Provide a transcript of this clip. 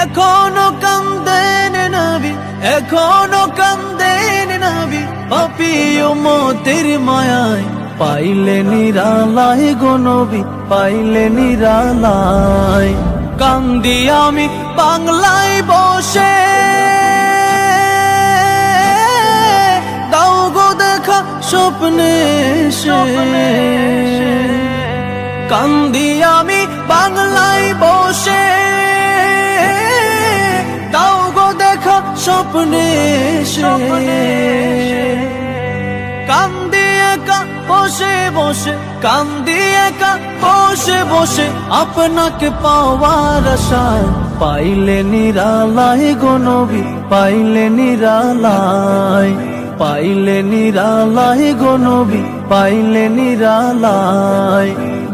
এখনও কান্দেন নবী, এখনও কান্দেন নবী পাপি মতের মায়ায় পাইলে নিরালাই গো নবী, পাইলে নিরালাই কান্দি আমি বাংলায় বসে। স্বপ্নে কান্দি আমি বাংলায় বসে। বসে কান্দি একা বসে বসে আপনাকে পাওয়ার আশায় পাইলে নিরালায় গনবি নবী, পাইলে নিরালায়। পাইলে নিরালায় গনবি নবী, পাইলে নিরালাই